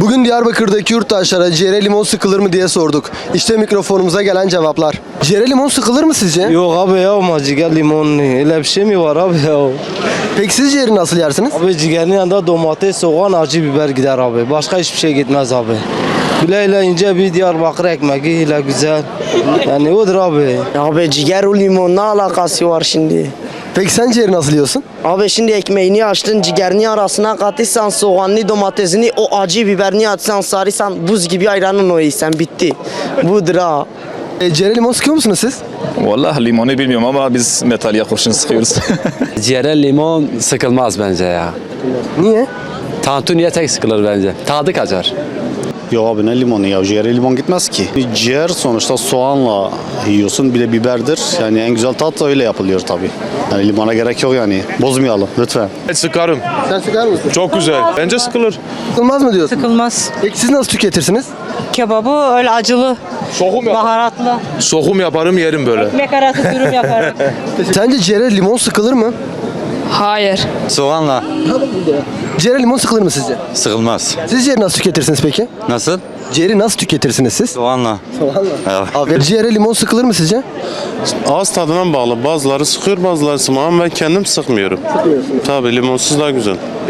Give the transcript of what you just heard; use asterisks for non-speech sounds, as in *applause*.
Bugün Diyarbakır'daki yurttaşlara ciğere limon sıkılır mı diye sorduk. İşte mikrofonumuza gelen cevaplar. Ciğere limon sıkılır mı sizce? Yok abi ya ama ciğer limon öyle bir şey mi var abi ya? Peki siz ciğeri nasıl yersiniz? Abi ciğerin yanında domates, soğan, acı biber gider abi. Başka hiçbir şey gitmez abi. Bile ile ince bir Diyarbakır ekmeği ile güzel. Yani odur abi. Abi ciğer o limon ne alakası var şimdi? Peki sen ciğeri nasıl yiyorsun? Abi şimdi ekmeğini açtın ciğerini arasına katırsan soğanlı domatesini o acı biberini atsan sarıysan buz gibi ayranın o yiysen bitti. Budur ha. E, ciğere limon sıkıyor musunuz siz? Vallahi limonu bilmiyorum ama biz metaliye kurşun sıkıyoruz. *laughs* Ciğere limon sıkılmaz bence ya. Niye? Tantuniye tek sıkılır bence. Tadı kaçar. Yok abi ne limonu ya ciğere limon gitmez ki. Ciğer sonuçta soğanla yiyorsun bir de biberdir. Yani en güzel tat da öyle yapılıyor tabii. Yani limona gerek yok yani. Bozmayalım lütfen. Sıkarım. Sen sıkar mısın? Çok güzel. Bence sıkılır. Sıkılmaz mı diyorsun? Sıkılmaz. Peki siz nasıl tüketirsiniz? Kebabı öyle acılı, Sokum, yap baharatlı. Sokum yaparım yerim böyle. Ekmek arası dürüm yaparım. *laughs* Sence ciğere limon sıkılır mı? Hayır. Soğanla Ciğere limon sıkılır mı sizce? sıkılmaz. Siz ciğeri nasıl tüketirsiniz peki? Nasıl? Ciğeri nasıl tüketirsiniz siz? Soğanla. Evet. Abi ciğere limon sıkılır mı sizce? Ağız tadına bağlı. Bazıları sıkıyor bazıları sıkmıyor ama ben kendim sıkmıyorum. Tabii limonsuz daha güzel.